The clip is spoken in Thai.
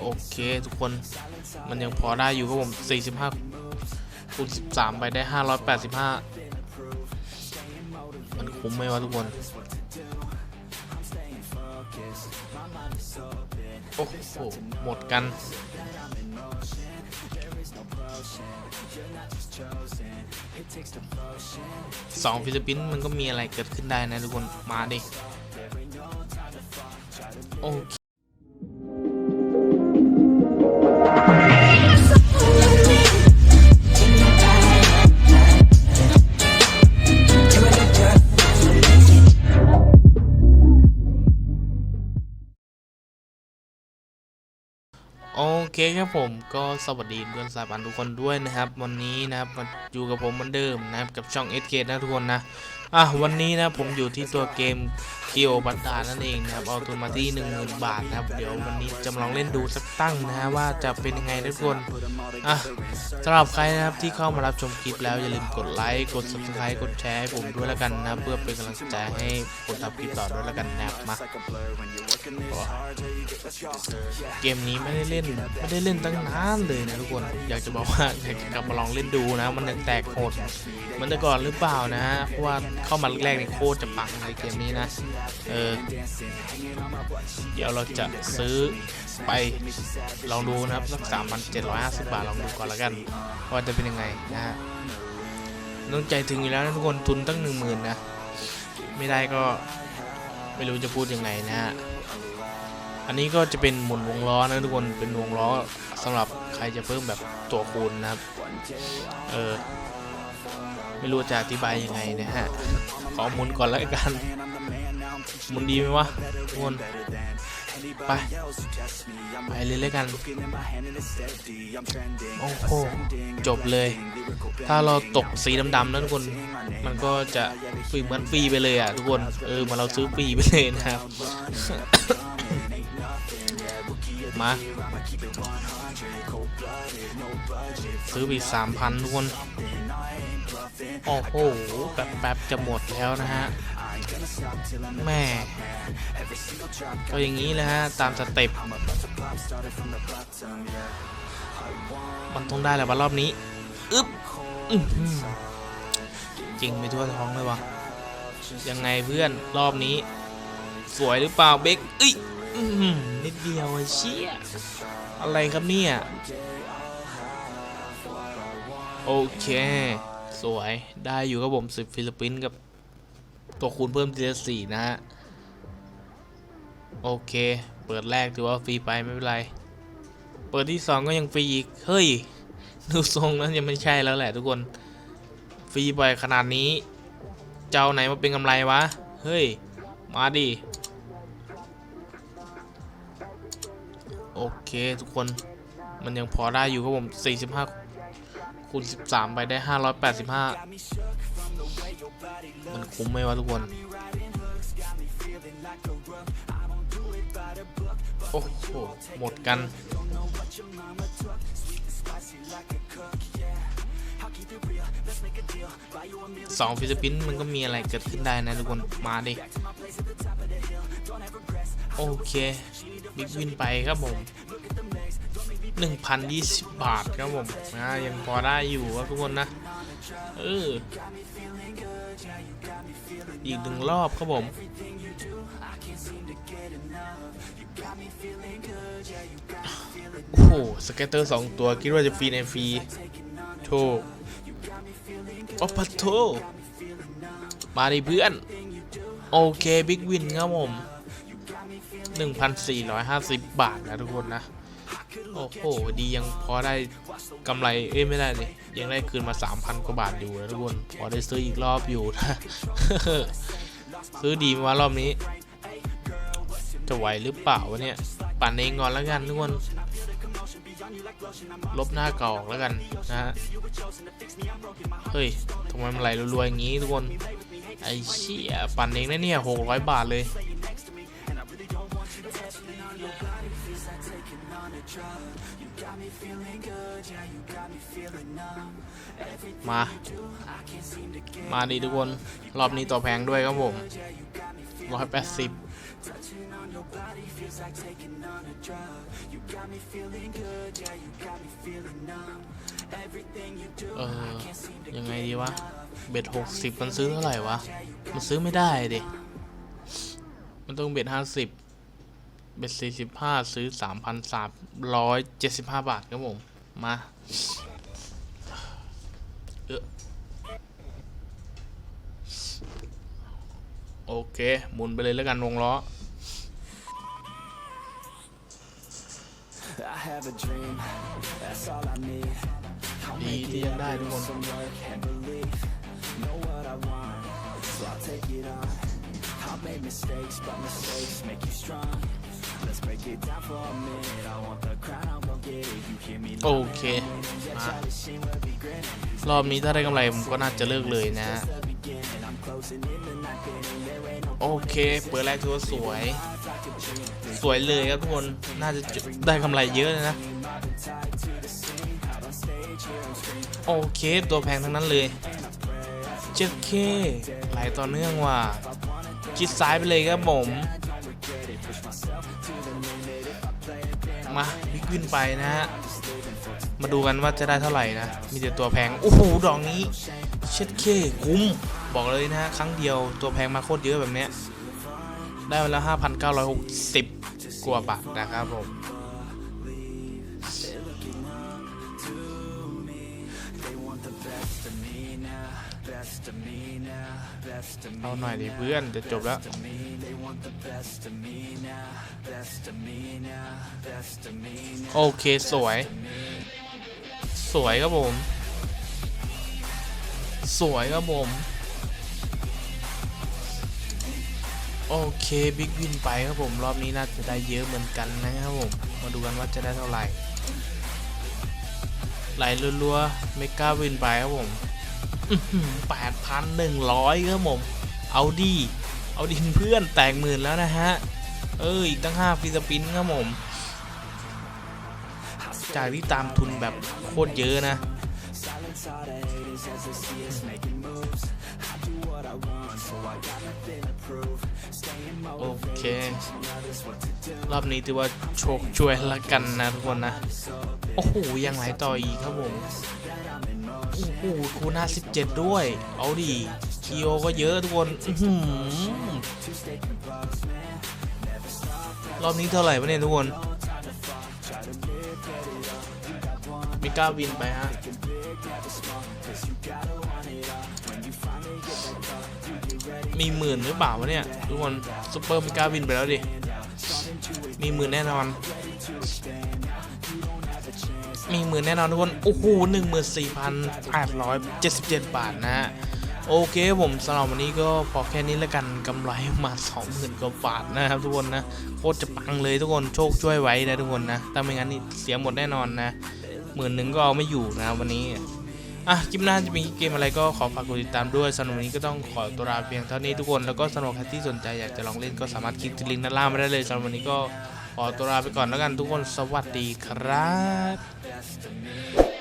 โอเคทุกคนมันยังพอได้อยู่ครับผม 45คูณ13 ไปได้ 585 มันคุ้มไหมวะทุกคน โอ้โห หมดกัน สองฟิลิปปินส์มันก็มีอะไรเกิดขึ้นได้นะทุกคน มาดิ โอเค เคครับผมก็สวัสดีเพื่อนสายพันธุ์ทุกคนด้วยนะครับ วันนี้นะครับมาอยู่กับผมเหมือนเดิมนะครับกับช่อง SK นะทุกคนนะอะวันนี้นะผมอยู่ที่ตัวเกมเกียวบัตตานั่นเองนะครับเอาทุนมาที่1 0,000 บาทนะครับ เดี๋ยววันนี้จะมาลองเล่นดูสักตั้งนะฮะว่าจะเป็นยังไงนะทุกคนอะสำหรับใครนะครับที่เข้ามารับชมคลิปแล้วอย่าลืมกดไลค์กด subscribe กดแชร์ให้ผมด้วยแล้วกันนะเพื่อเป็นกำลังใจให้ผมทำคลิปต่อด้วยแล้วกันนะครับมาเกมนี้ไม่ได้เล่นไม่ได้เล่นตั้งนานเลยนะทุกคน อยากจะบอกว่าอยากจะกลับมาลองเล่นดูนะ มันยังแตกโหดมันแต่ก่อนหรือเปล่านะฮะเพราะว่าเข้ามาแรกๆในโคตรจะปังในเกมนี้นะ เออ เดี๋ยวเราจะซื้อไปลองดูนะครับสักสามพันเจ็ดร้อยห้าสิบบาทลองดูก่อนแล้วกันว่าจะเป็นยังไงนะฮะต้องใจถึงอยู่แล้วนะทุกคนทุนตั้งหนึ่งหมื่นนะ ไม่ได้ก็ไม่รู้จะพูดยังไงนะฮะ อันนี้ก็จะเป็นหมุนวงล้อนะทุกคนเป็นวงล้อสำหรับใครจะเพิ่มแบบตัวคูณนะครับ เออไม่รู้จะอธิบายยังไงนะฮะ ขอหมุนก่อนแล้วกันหมุนดีไหมวะทุกคนไป ไปเลยแล้วกัน โอ้โห จบเลย ถ้าเราตกสีดำๆนะทุกคน มันก็จะฟรีเหมือนฟรีไปเลยอะทุกคน เออ มาเราซื้อฟรีไปเลยนะครับ มา ซื้อไปสามพันทุกคน โอ้โหแป๊บแป๊บจะหมดแล้วนะฮะ แม่ก็อย่างนี้แหละฮะ ตามสเต็ปมันต้องได้แหละวันรอบนี้ อึ๊บจริงไปทั่วท้องเลยวะยังไงเพื่อนรอบนี้ สวยหรือเปล่าเบคเอ้ย นิดเดียวไอ้เชี่ยอะไรครับเนี่ย โอเค สวยได้อยู่ครับผมสิบฟิลิปปินส์กับ ตัวคูณเพิ่มทีละสี่นะฮะ โอเค เปิดแรกถือว่าฟรีไปไม่เป็นไร เปิดที่สองก็ยังฟรีอีก เฮ้ย ดูทรงนั้นยังไม่ใช่แล้วแหละทุกคน ฟรีไปขนาดนี้ เจ้าไหนมาเป็นกำไรวะ เฮ้ย มาดิ เคทุกคนมันยังพอได้อยู่ครับผม 45 คูณ 13 ไปได้ 585 มันคุ้มไหมวะทุกคน โอ้โห หมดกัน สองฟิลิปปินส์มันก็มีอะไรเกิดขึ้นได้นะทุกคน มาดิ โอเค บิ๊กวินไปครับผม 1,020 บาทครับผมนะยังพอได้อยู่ครับทุกคนนะ เออ อีกหนึ่งรอบครับผมโอ้โห สเก็ตเตอร์สองตัว คิดว่าจะฟรีในฟรีโธ่โอ้ปะโทมาดิเพื่อน โอเคบิ๊กวินครับผม 1,450 บาทนะทุกคนนะ โอ้โห ดียังพอได้กำไร เอ้ยไม่ได้เลยยังได้คืนมา 3,000 กว่าบาทอยู่นะทุกคน พอได้ซื้ออีกรอบอยู่นะ ซื้อดีมารอบนี้ จะไหวหรือเปล่าวะเนี่ย ปั่นเองก่อนแล้วกันทุกคน ลบหน้าเก่าออกแล้วกันนะฮะ เฮ้ยทำไมมันไหลรัวๆอย่างงี้ทุกคน ไอ้เชี่ยปั่นเองนะเนี่ย600บาทเลย มา มาดีทุกคน รอบนี้ต่อแพงด้วยครับผม ร้อยแปดสิบเออยังไงดีวะ เบ็ดหกสิบมันซื้อเท่าไหร่วะ มันซื้อไม่ได้ดิ มันต้องเบ็ดห้าสิบเบ็ดสี่สิบห้าซื้อสามพันสามร้อยเจ็ดสิบห้าบาทครับผม มา เออ โอเค หมุนไปเลยแล้วกันวงล้อ I have a dream, that's all I need. I'll ดี make ที่ it ยังได้ทุกคน some work and belief. Know what I want, so I'll take it on. I've made mistakes, but mistakes make you strong. Let's break it down for a minute. I want the crown, I'm gonna get it. You hear me โอ loud เค yeah, มา try to see where we grinning. รอบนี้ถ้าได้กำไรผมก็น่าจะเลิกเลยนะ โอเค เปิดแรกถือว่าสวย สวยเลยครับทุกคน น่าจะได้กำไรเยอะเลยนะ โอเค ตัวแพงทั้งนั้นเลยเจ็ดเคไหลต่อเนื่องว่ะชิดซ้ายไปเลยครับผม มาวิกวินไปนะฮะ มาดูกันว่าจะได้เท่าไหร่นะ มีแต่ตัวแพง โอ้โห ดอกนี้เช็ดเคคุ้ม บอกเลยนะฮะครั้งเดียวตัวแพงมาโคตรเยอะแบบเนี้ยได้มาแล้ว 5,960 กว่าบาทนะครับผมเอาหน่อยดิเพื่อนจะจบแล้ว โอเคสวย สวยครับผม สวยครับผม โอเคบิ๊กวินไปครับผมรอบนี้น่าจะได้เยอะเหมือนกันนะครับผมมาดูกันว่าจะได้เท่าไหร่ไหลรัวๆไม่กล้าวินไปครับผมแปดพันหนึ่งร้อยครับผมเอาดีเอาดินเพื่อนแตกหมื่นแล้วนะฮะ เอออีกตั้งห้าฟิสปินครับผม จากที่ตามทุนแบบโคตรเยอะนะ Silence all the haters as they see us making moves. I do what I want, so I got nothing to prove. Staying โอ motivated, เค teaching others what to do. รอบนี้ถือว่าโชคช่วยละกันนะทุกคนนะ โอ้โห ยังไหลต่ออีกครับผม โอ้โหคูณ57ด้วย เอาดิคีโอก็เยอะทุกคนอื้อหือรอบนี้เท่าไหร่วะเนี่ยทุกคน มีก้าวินไปฮะ มีหมื่นหรือเปล่าวะเนี่ย ทุกคนซุปเปอร์มีก้าวินไปแล้วดิ มีหมื่นแน่นอน มีหมื่นแน่นอนทุกคน โอ้โหหนึ่งหมื่นสี่พันแปดร้อยเจ็ดสิบเจ็ดบาทนะฮะโอเคผมสำหรับวันนี้ก็พอแค่นี้แล้วกันกำไรมาสองหมื่นกว่าบาทนะครับทุกคนนะโคตรจะปังเลยทุกคนโชคช่วยไว้นะทุกคนนะถ้าไม่งั้นนี่เสียหมดแน่นอนนะหมื่นหนึ่งก็เอาไม่อยู่นะวันนี้ อะคลิปหน้าจะมีเกมอะไรก็ขอฝากกดติดตามด้วยสำหรับวันนี้ก็ต้องขอตัวลาเพียงเท่านี้ทุกคนแล้วก็สำหรับใครที่สนใจอยากจะลองเล่นก็สามารถคลิกที่ลิงก์ด้านล่างมาได้เลยสำหรับวันนี้ก็ขอตัวลาไปก่อนแล้วกันทุกคนสวัสดีครับ